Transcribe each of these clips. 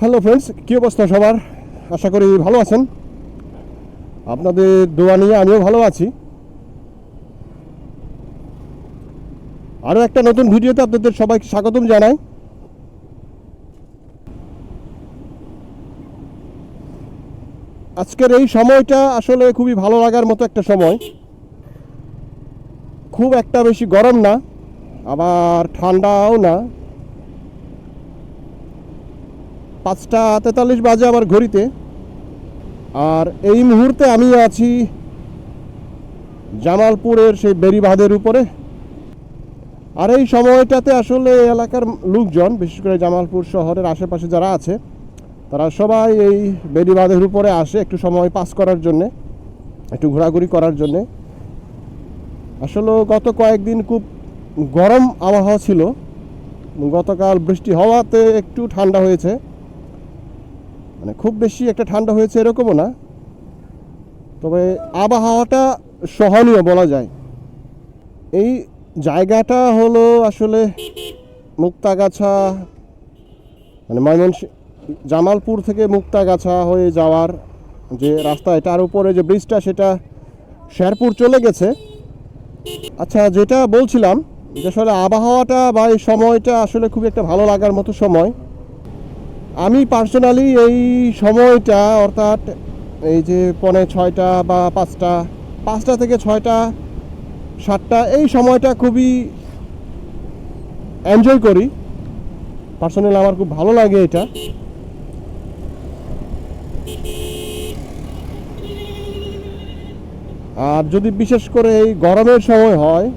Hello friends কী অবস্থা সবার? আশা করি ভালো আছেন। আপনাদের দোয়া নিয়ে আমিও ভালো আছি। আরও একটা নতুন ভিডিওতে আপনাদের সবাইকে স্বাগতম জানাই। আজকের এই সময়টা আসলে খুবই ভালো লাগার মতো একটা সময়। খুব একটা বেশি গরম না, আবার ঠান্ডাও না। পাঁচটা তেতাল্লিশ বাজে আমার ঘড়িতে। আর এই মুহূর্তে আমি আছি জামালপুরের সেই বেরিবাঁধের উপরে। আর এই সময়টাতে আসলে এলাকার লোকজন, বিশেষ করে জামালপুর শহরের আশেপাশে যারা আছে, তারা সবাই এই বেরিবাঁধের উপরে আসে একটু সময় পাস করার জন্যে, একটু ঘোরাঘুরি করার জন্যে। আসলে গত কয়েকদিন খুব গরম আবহাওয়া ছিল। গতকাল বৃষ্টি হওয়াতে একটু ঠান্ডা হয়েছে। মানে খুব বেশি একটা ঠান্ডা হয়েছে এরকমও না। তবে আবহাওয়াটা সহনীয় বলা যায়। এই জায়গাটা হলো আসলে মুক্তাগাছা মানে ময়মনসি, জামালপুর থেকে মুক্তাগাছা হয়ে যাওয়ার যে রাস্তা এটার উপরে যে ব্রিজটা, সেটা শেরপুর চলে গেছে। আচ্ছা যেটা বলছিলাম, যে আসলে আবহাওয়াটা বা এই সময়টা আসলে খুব একটা ভালো লাগার মতো সময় আমি পার্সোনালি এই সময়টা, অর্থাৎ এই যে পনে ছয়টা বা পাঁচটা পাঁচটা থেকে ছয়টা, সাতটা, এই সময়টা খুবই এনজয় করি। পার্সোনালি আমার খুব ভালো লাগে এটা। আর যদি বিশেষ করে এই গরমের সময় হয়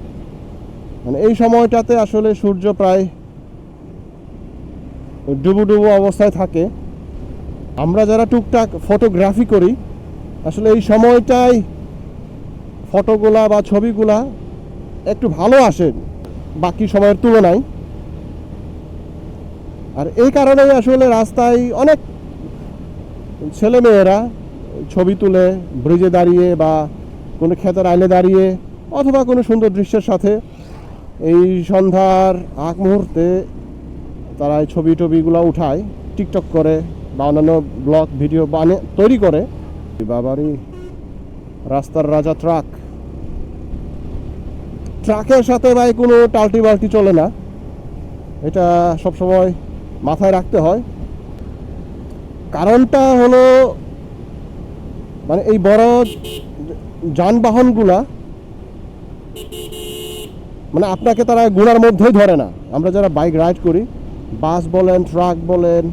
মানে এই সময়টাতে আসলে সূর্য প্রায় ডুবু ডুবু অবস্থায় থাকে। আমরা যারা টুকটাক ফটোগ্রাফি করি, আসলে এই সময়টাই ফটোগুলা বা ছবিগুলা একটু ভালো আসে বাকি সময়ের তুলনায়। আর এই কারণেই আসলে রাস্তায় অনেক ছেলেমেয়েরা ছবি তুলে ব্রিজে দাঁড়িয়ে বা কোনো ক্ষেতের আইলে দাঁড়িয়ে অথবা কোনো সুন্দর দৃশ্যের সাথে এই সন্ধ্যার আগ মুহূর্তে তারা এই ছবি টবিগুলো উঠায় টিকটক করে বা অন্যান্য ব্লগ, ভিডিও বানে তৈরি করে। বাবারই রাস্তার রাজা ট্রাক। ট্রাকের সাথে ভাই কোনো টাল্টি বালটি চলে না। এটা সবসময় মাথায় রাখতে হয়। কারণটা হলো মানে এই বড় যানবাহনগুলা মানে আপনাকে তারা গুণার মধ্যেই ধরে না। আমরা যারা বাইক রাইড করি বাস বলেন, ট্রাক বলেন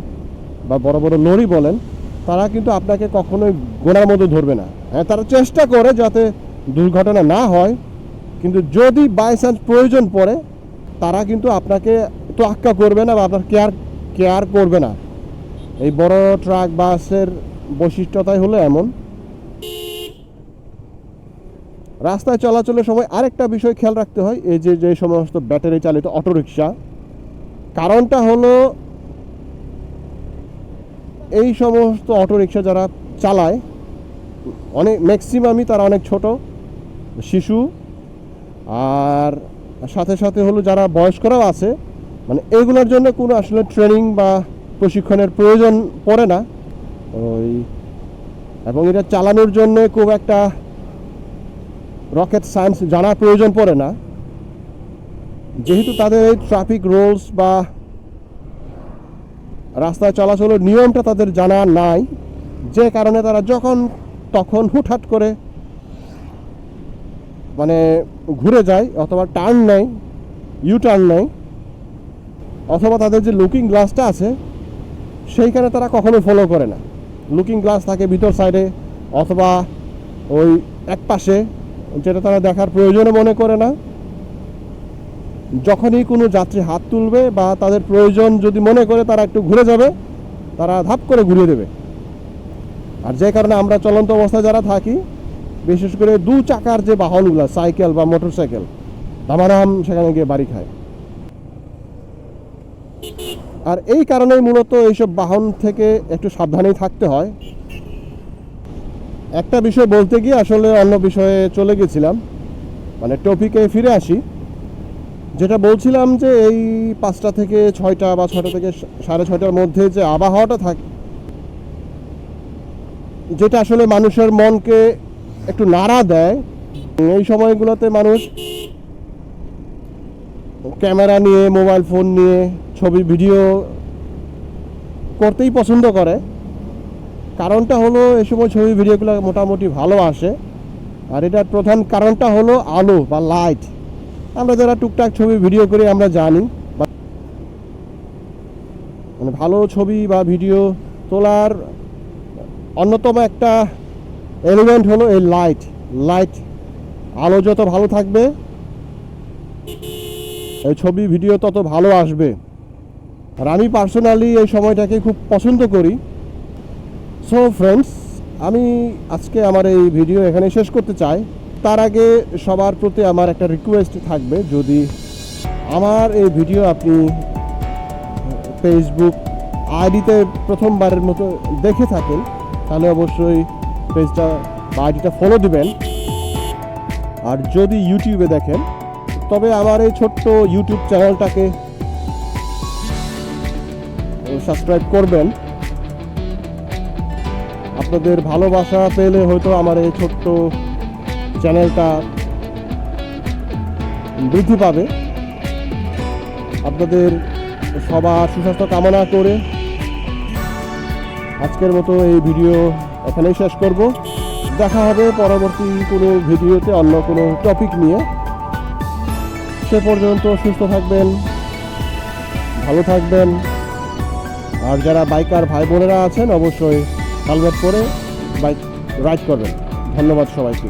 বা বড় বড় লরি বলেন, তারা কিন্তু আপনাকে কখনোই গোনার মধ্যে ধরবে না। হ্যাঁ তারা চেষ্টা করে যাতে দুর্ঘটনা না হয়, কিন্তু যদি বাই চান্স প্রয়োজন পড়ে, তারা কিন্তু আপনাকে তো আক্কা করবে না বা আপনার কেয়ার কেয়ার করবে না। এই বড় ট্রাক বাসের বৈশিষ্ট্যতাই হলো এমন। রাস্তায় চলাচলের সময় আরেকটা বিষয় খেয়াল রাখতে হয়, এই যে যে সমস্ত ব্যাটারি চালিত অটোরিকশা কারণটা হলো এই সমস্ত অটোরিকশা যারা চালায়, অনেক ম্যাক্সিমামই তারা অনেক ছোট শিশু। আর সাথে সাথে হলো যারা বয়স্করাও আছে মানে এগুলোর জন্য কোনো আসলে ট্রেনিং বা প্রশিক্ষণের প্রয়োজন পড়ে না। ওই এবং এটা চালানোর জন্য খুব একটা রকেট সায়েন্স জানার প্রয়োজন পড়ে না। যেহেতু তাদের এই ট্রাফিক রুলস বা রাস্তায় চলাচলের নিয়মটা তাদের জানা নাই, যে কারণে তারা যখন তখন হুটহাট করে মানে ঘুরে যায় অথবা টার্ন নেয় ইউ টার্ন নেয়, অথবা তাদের যে লুকিং গ্লাসটা আছে, সেইখানে তারা কখনো ফলো করে না। লুকিং গ্লাস থাকে ভিতর সাইডে অথবা ওই এক পাশে যেটা তারা দেখার প্রয়োজনও মনে করে না। যখনই কোনো যাত্রী হাত তুলবে বা তাদের প্রয়োজন যদি মনে করে তারা একটু ঘুরে যাবে, তারা ধাপ করে ঘুরিয়ে দেবে। আর যে কারণে আমরা চলন্ত অবস্থায় যারা থাকি, বিশেষ করে দু চাকার যে বাহনগুলো, সাইকেল বা মোটর সাইকেল দামারাম সেখানে গিয়ে বাড়ি খায়। আর এই কারণেই মূলত এইসব বাহন থেকে একটু সাবধানেই থাকতে হয়। একটা বিষয় বলতে গিয়ে আসলে অন্য বিষয়ে চলে গেছিলাম। মানে টপিকে ফিরে আসি। যেটা বলছিলাম যে এই পাঁচটা থেকে ছয়টা বা ছয়টা থেকে সাড়ে ছয়টার মধ্যে যে আবহাওয়াটা থাকে, যেটা আসলে মানুষের মনকে একটু নাড়া দেয়, এই সময়গুলোতে মানুষ ক্যামেরা নিয়ে, মোবাইল ফোন নিয়ে, ছবি, ভিডিও করতেই পছন্দ করে। কারণটা হলো এই সময় ছবি, ভিডিওগুলো মোটামুটি ভালো আসে। আর এটার প্রধান কারণটা হলো আলো বা লাইট আমরা যারা টুকটাক ছবি ভিডিও করি, আমরা জানি। মানে ভালো ছবি বা ভিডিও তোলার অন্যতম একটা এলিমেন্ট হলো এই লাইট লাইট আলো যত ভালো থাকবে, এই ছবি, ভিডিও তত ভালো আসবে। আর আমি পার্সোনালি এই সময়টাকে খুব পছন্দ করি। সো ফ্রেন্ডস আমি আজকে আমার এই ভিডিও এখানে শেষ করতে চাই। তার আগে সবার প্রতি আমার একটা রিকোয়েস্ট থাকবে, যদি আমার এই ভিডিও আপনি ফেসবুক আইডিতে প্রথমবারের মতো দেখে থাকেন, তাহলে অবশ্যই পেজটা বা আইডিটা ফলো দিবেন। আর যদি ইউটিউবে দেখেন, তবে আমার এই ছোট্ট ইউটিউব চ্যানেলটাকে সাবস্ক্রাইব করবেন। আপনাদের ভালোবাসা পেলে হয়তো আমার এই ছোট্ট চ্যানেলটা বৃদ্ধি পাবে। আপনাদের সবার সুস্বাস্থ্য কামনা করে আজকের মতো এই ভিডিও এখানেই শেষ করব। দেখা হবে পরবর্তী কোনো ভিডিওতে অন্য কোনো টপিক নিয়ে। সে পর্যন্ত সুস্থ থাকবেন, ভালো থাকবেন। আর যারা বাইকার ভাই বোনেরা আছেন, অবশ্যই হেলমেট পরে বাইক রাইড করবেন। ধন্যবাদ সবাইকে।